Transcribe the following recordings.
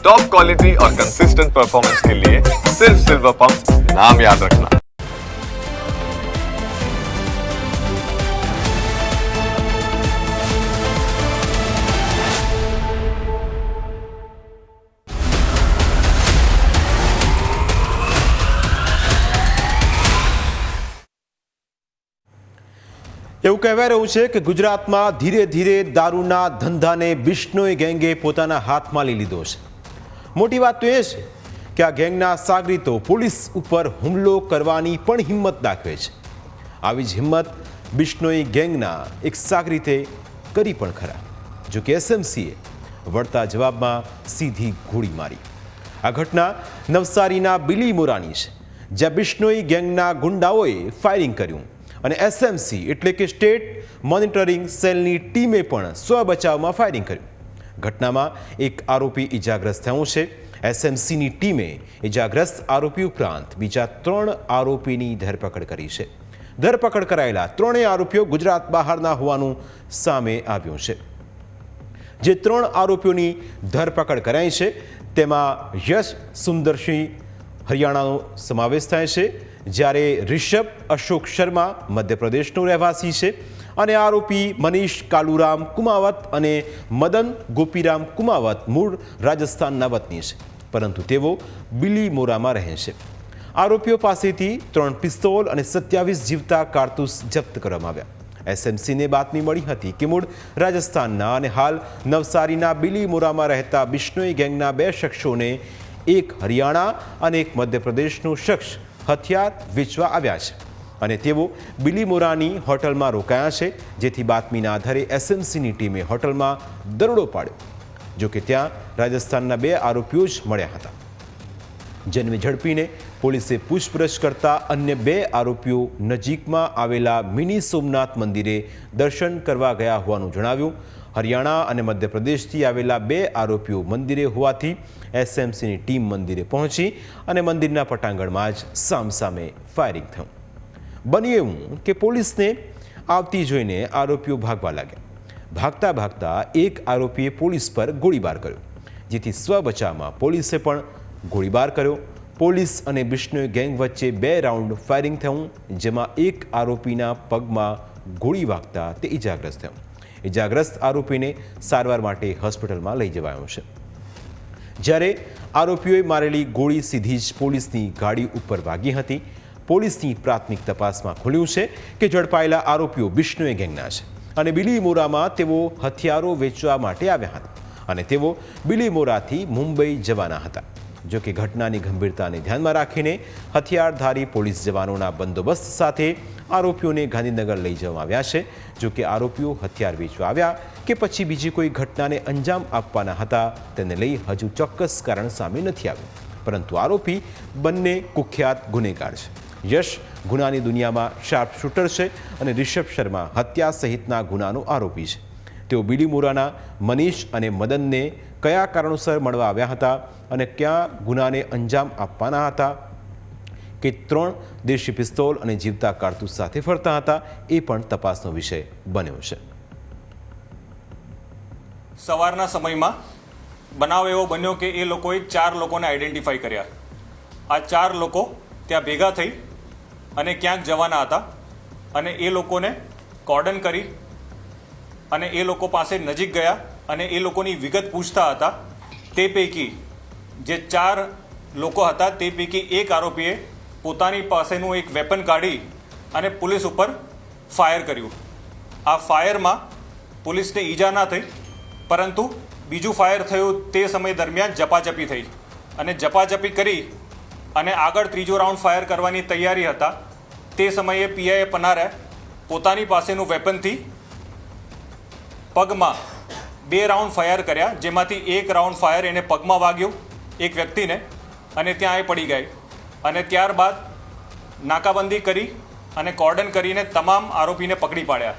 Top quality और consistent performance के लिए सिर्फ सिल्वर पंप नाम याद रखना એવું કહેવાય રહ્યું છે કે ગુજરાતમાં ધીરે ધીરે દારૂના ધંધાને બિશ્નોઈ ગેંગે પોતાના હાથમાં લઈ લીધો છે મોટી વાત તો એ છે કે આ ગેંગના સાગરીતો પોલીસ ઉપર હુમલો કરવાની પણ હિંમત દાખવે છે. આવી જ હિંમત બિશ્નોઈ ગેંગના એક સાગરીતે કરી પણ ખરા. જો કે એસએમસીએ વળતા જવાબમાં સીધી ગોળી મારી. આ ઘટના નવસારીના બિલી મોરાની છે, જ્યાં બિશ્નોઈ ગેંગના ગુંડાઓએ ફાયરિંગ કર્યું અને એસએમસી એટલે કે સ્ટેટ મોનિટરિંગ સેલની ટીમે પણ સ્વ બચાવમાં ફાયરિંગ કર્યું. ઘટનામાં એક આરોપી ઇજાગ્રસ્ત થયું છે. એસએમસીની ટીમે ઇજાગ્રસ્ત આરોપી ઉપરાંત બીજા ત્રણ આરોપીની ધરપકડ કરી છે. ધરપકડ કરાયેલા ત્રણેય આરોપીઓ ગુજરાત બહારના હોવાનું સામે આવ્યું છે. જે ત્રણ આરોપીઓની ધરપકડ કરાઈ છે, તેમાં યશ સુંદરસિંહ હરિયાણાનો સમાવેશ થાય છે. જ્યારે રિષભ અશોક શર્મા મધ્યપ્રદેશનો રહેવાસી છે. અને આરોપી મનીષ કાલુરામ કુમાવત અને મદન ગોપીરામ કુમાવત મૂળ રાજસ્થાનના વતની છે. પરંતુ તેઓ બિલીમોરામાં રહે છે. આરોપીઓ પાસેથી ત્રણ પિસ્તોલ અને સત્યાવીસ જીવતા કારતૂસ જપ્ત કરવામાં આવ્યા. એસએમસીને બાતમી મળી હતી કે મૂળ રાજસ્થાનના અને હાલ નવસારીના બિલીમોરામાં રહેતા બિશ્નોઈ ગેંગના બે શખ્સોને એક હરિયાણા અને એક મધ્યપ્રદેશનો શખ્સ હથિયાર વેચવા આવ્યા છે. અને તેઓ બિલીમોરાની હોટલમાં રોકાયા છે, જેથી બાતમીના આધારે એસએમસીની ટીમે હોટલમાં દરોડો પાડ્યો, જો કે ત્યાં રાજસ્થાનના બે આરોપીઓ જ મળ્યા હતા. જેને ઝડપીને પોલીસે પૂછપરછ કરતા અન્ય બે આરોપીઓ નજીકમાં આવેલા મિની સોમનાથ મંદિરે દર્શન કરવા ગયા હોવાનું જણાવ્યું. હરિયાણા અને મધ્યપ્રદેશથી આવેલા બે આરોપીઓ મંદિરે હોવાથી એસએમસીની ટીમ મંદિરે પહોંચી અને મંદિરના પટાંગણમાં જ સામસામે ફાયરિંગ થયું. બન્યું એવું કે પોલીસને આવતી જોઈને આરોપીઓ ભાગવા લાગ્યા. ભાગતા ભાગતા એક આરોપીએ પોલીસ પર ગોળીબાર કર્યો, જેથી સ્વ બચાવમાં પોલીસે પણ ગોળીબાર કર્યો. પોલીસ અને બિશ્નોઈ ગેંગ વચ્ચે બે રાઉન્ડ ફાયરિંગ થયું, જેમાં એક આરોપીના પગમાં ગોળી વાગતા તે ઇજાગ્રસ્ત થયો. ઇજાગ્રસ્ત આરોપીને સારવાર માટે હોસ્પિટલમાં લઈ જવાયો છે. જ્યારે આરોપીઓએ મારેલી ગોળી સીધી જ પોલીસની ગાડી ઉપર વાગી હતી પોલીસની પ્રાથમિક તપાસમાં ખુલ્યું છે કે ઝડપાયેલા આરોપીઓ બિશ્નોઈ ગેંગના છે. અને બિલીમોરામાં તેઓ હથિયારો વેચવા માટે આવ્યા હતા. અને તેઓ બિલીમોરાથી મુંબઈ જવાના હતા. જો કે ઘટનાની ગંભીરતાને ધ્યાનમાં રાખીને હથિયારધારી પોલીસ જવાનોના બંદોબસ્ત સાથે આરોપીઓને ગાંધીનગર લઈ જવામાં આવ્યા છે. જો કે આરોપીઓ હથિયાર વેચવા આવ્યા કે પછી બીજી કોઈ ઘટનાને અંજામ આપવાના હતા, તેને લઈ હજુ ચોક્કસ કારણ સામે નથી આવ્યું. પરંતુ આરોપી બંને કુખ્યાત ગુનેગાર છે. યશ ગુનાની દુનિયામાં શાર્પ શૂટર છે અને રિષભ શર્મા હત્યા સહિતના ગુનાનો આરોપી છે. તેઓ બીડીમોરાના મનીષ અને મદનને કયા કારણોસર મળવા આવ્યા હતા અને ક્યાં ગુનાને અંજામ આપવાના હતા? કે ત્રણ દેશી પિસ્તોલ અને જીવતા કારતૂસ સાથે ફરતા હતા એ પણ તપાસનો વિષય બન્યો છે. સવારના સમયમાં બનાવ એવો બન્યો કે એ લોકોએ ચાર લોકોને આઈડેન્ટિફાઈ કર્યા. આ ચાર લોકો ત્યાં ભેગા થઈ અને ક્યાંક જવાના હતા. અને એ લોકોને કોર્ડન કરી અને એ લોકો પાસે નજીક ગયા અને એ લોકોની વિગત પૂછતા હતા. તે પૈકી જે ચાર લોકો હતા, તે પૈકી એક આરોપીએ પોતાની પાસેનું એક વેપન કાઢી અને પોલીસ ઉપર ફાયર કર્યું. આ ફાયરમાં પોલીસને ઈજા ના થઈ, પરંતુ બીજું ફાયર થયું તે સમય દરમિયાન જપાજપી થઈ. અને જપાજપી કરી અને આગળ ત્રીજો રાઉન્ડ ફાયર કરવાની તૈયારી હતા. તે સમયે પીઆઈએ પનારે પોતાની પાસેનું વેપનથી પગમાં બે રાઉન્ડ ફાયર કર્યા, જેમાંથી એક રાઉન્ડ ફાયર એને પગમાં વાગ્યું એક વ્યક્તિને અને ત્યાં એ પડી ગઈ. અને ત્યારબાદ નાકાબંધી કરી અને કોર્ડન કરીને તમામ આરોપીને પકડી પાડ્યા.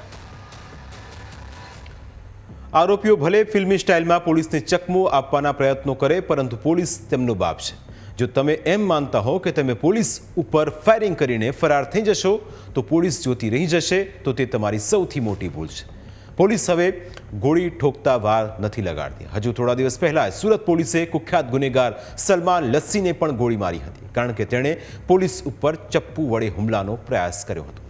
આરોપીઓ ભલે ફિલ્મી સ્ટાઇલમાં પોલીસને ચકમો આપવાના પ્રયત્નો કરે, પરંતુ પોલીસ તેમનો બાપ છે. જો તમે એમ માનતા હો કે તમે પોલીસ ઉપર ફાયરિંગ કરીને ફરાર થઈ જશો, તો પોલીસ જોતી રહી જશે, તો તે તમારી સૌથી મોટી ભૂલ છે. પોલીસ હવે ગોળી ઠોકતા વાર નથી લગાડતી. હજુ થોડા દિવસ પહેલા સુરત પોલીસે કુખ્યાત ગુનેગાર સલમાન લસ્સીને પણ ગોળી મારી હતી, કારણ કે તેણે પોલીસ ઉપર ચપ્પુ વડે હુમલાનો પ્રયાસ કર્યો હતો.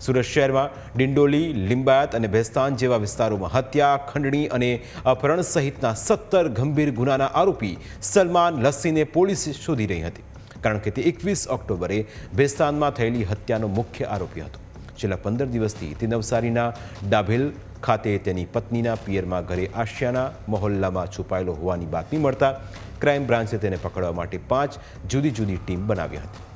સુરત શહેરમાં ડિંડોલી, લિંબાયત અને ભેસ્તાન જેવા વિસ્તારોમાં હત્યા, ખંડણી અને અપહરણ સહિતના સત્તર ગંભીર ગુનાના આરોપી સલમાન લસ્સીને પોલીસ શોધી રહી હતી. કારણ કે તે એકવીસ ઓક્ટોબરે ભેસ્તાનમાં થયેલી હત્યાનો મુખ્ય આરોપી હતો. છેલ્લા પંદર દિવસથી તે નવસારીના ડાભેલ ખાતે તેની પત્નીના પિયરમાં ઘરે આશિયાના મહોલ્લામાં છુપાયેલો હોવાની બાતમી મળતા ક્રાઇમ બ્રાન્ચે તેને પકડવા માટે પાંચ જુદી જુદી ટીમ બનાવી હતી.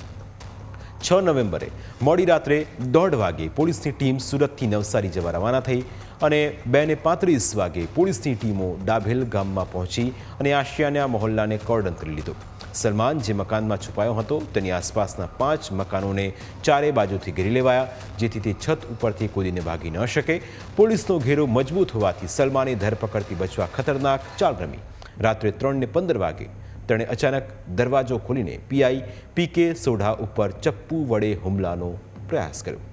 છ નવેમ્બરે મોડી રાત્રે દોઢ વાગે પોલીસની ટીમ સુરતથી નવસારી જવા રવાના થઈ અને બે ને પાંત્રીસ વાગે પોલીસની ટીમો ડાભેલ ગામમાં પહોંચી અને આશિયાના મહોલ્લાને કોર્ડન કરી લીધો. સલમાન જે મકાનમાં છુપાયો હતો, તેની આસપાસના પાંચ મકાનોને ચારે બાજુથી ઘેરી લેવાયા, જેથી તે છત ઉપરથી કૂદીને ભાગી ન શકે. પોલીસનો ઘેરો મજબૂત હોવાથી સલમાને ધરપકડથી બચવા ખતરનાક ચાલ રમી. રાત્રે ત્રણને પંદર વાગે તેણે અચાનક દરવાજો ખોલીને પીઆઈ પીકે સોઢા ઉપર ચપ્પુ વડે હુમલાનો પ્રયાસ કર્યો.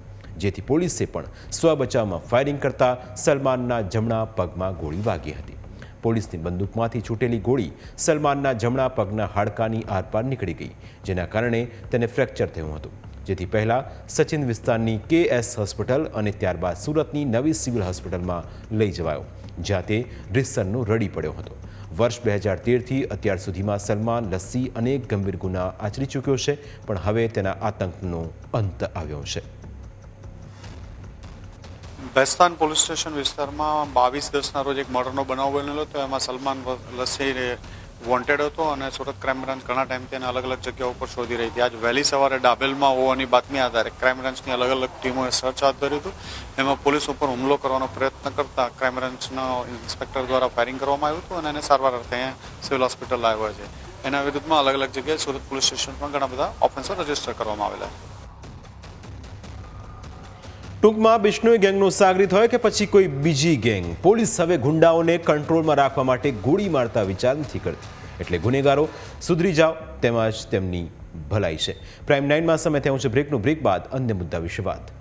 જેથી પોલીસે પણ સ્વ બચાવમાં ફાયરિંગ કરતા સલમાનના જમણા પગમાં ગોળી વાગી હતી. પોલીસની બંદૂકમાંથી છૂટેલી ગોળી સલમાનના જમણા પગના હાડકાની આરપાર નીકળી ગઈ, જેના કારણે તેને ફ્રેક્ચર થયું હતું. જેથી પહેલાં સચિન વિસ્તારની કે એસ હોસ્પિટલ અને ત્યારબાદ સુરતની નવી સિવિલ હોસ્પિટલમાં લઈ જવાયો, જ્યાં તે રિસરનો રડી પડ્યો હતો. વર્ષ બે હજાર તેરથી અત્યાર સુધીમાં સલમાન, લસ્સી અનેક ગંભીર ગુના આચરી ચૂક્યો છે, પણ હવે તેના આતંકનો અંત આવ્યો છે. બેસ્તાન પોલીસ સ્ટેશન વિસ્તારમાં બાવીસ દસના રોજ એક મર્ડરનો બનાવ બનેલો તો એમાં સલમાન, લસ્સી વોન્ટેડ હતો અને સુરત ક્રાઇમ બ્રાન્ચ ઘણા ટાઈમથી એને અલગ અલગ જગ્યાઓ પર શોધી રહી હતી. આજ વહેલી સવારે ડાબેલમાં હોવાની બાતમી આધારે ક્રાઇમ બ્રાન્ચની અલગ અલગ ટીમોએ સર્ચ હાથ ધર્યું હતું. એમાં પોલીસ ઉપર હુમલો કરવાનો પ્રયત્ન કરતા ક્રાઇમ બ્રાન્ચના ઇન્સ્પેક્ટર દ્વારા ફાયરિંગ કરવામાં આવ્યું હતું અને એને સારવાર અર્થે સિવિલ હોસ્પિટલ લાવ્યા છે. એના વિરુદ્ધમાં અલગ અલગ જગ્યાએ સુરત પોલીસ સ્ટેશનમાં ઘણા બધા ઓફેન્સો રજિસ્ટર કરવામાં આવેલા છે. ટૂંકમાં બિશ્નોઈ ગેંગનો સાગરીત હોય કે પછી કોઈ બીજી ગેંગ? પોલીસ હવે ગુંડાઓને કંટ્રોલમાં રાખવા માટે ગોળી મારતા વિચાર નથી કરતી. એટલે ગુનેગારો, સુધરી જાઓ, તેમજ તેમની ભલાઈ છે. પ્રાઇમ નાઇનમાં સમય થયો છે બ્રેકનું બ્રેક બાદ અન્ય મુદ્દા વિશે વાત.